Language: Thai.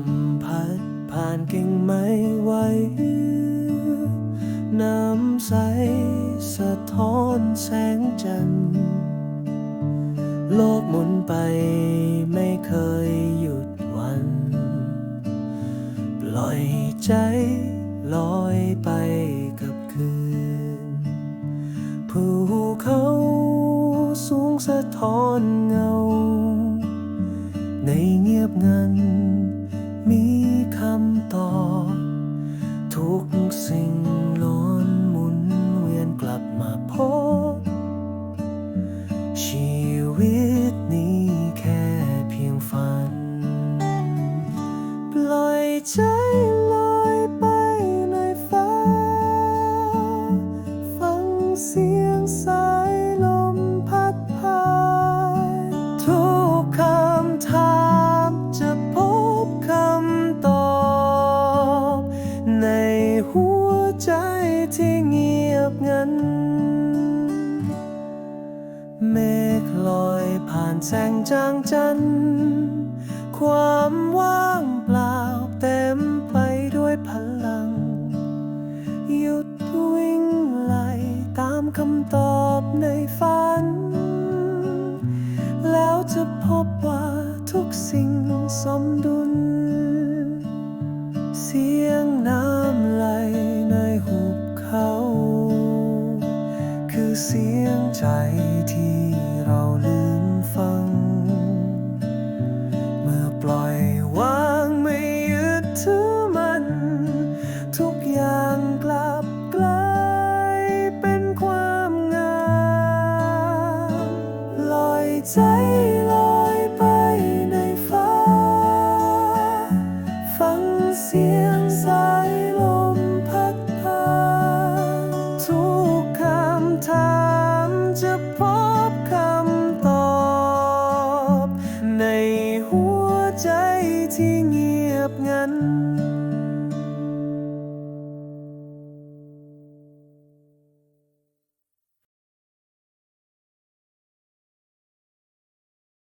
มพัดผ่านกิ่งไหวน้ำใสสะท้อนแสงจันทร์โลกหมุนไปไม่เคยหยุดวัน ปล่อยใจลอยไปกับคืน ภูเขาสูงสะท้อนเงา สายลมพัดพาทุกคำถามจะพบคำตอบ ในหัวใจที่เงียบงัน เมฆลอยผ่านแสงจางจันทร์ความว่าง คำตอบในฝัน แล้วจะพบว่าทุกสิ่งสมดุล เสียงน้ำไหลในหุบเขา คือเสียงใจที่เราลืมฟัง อ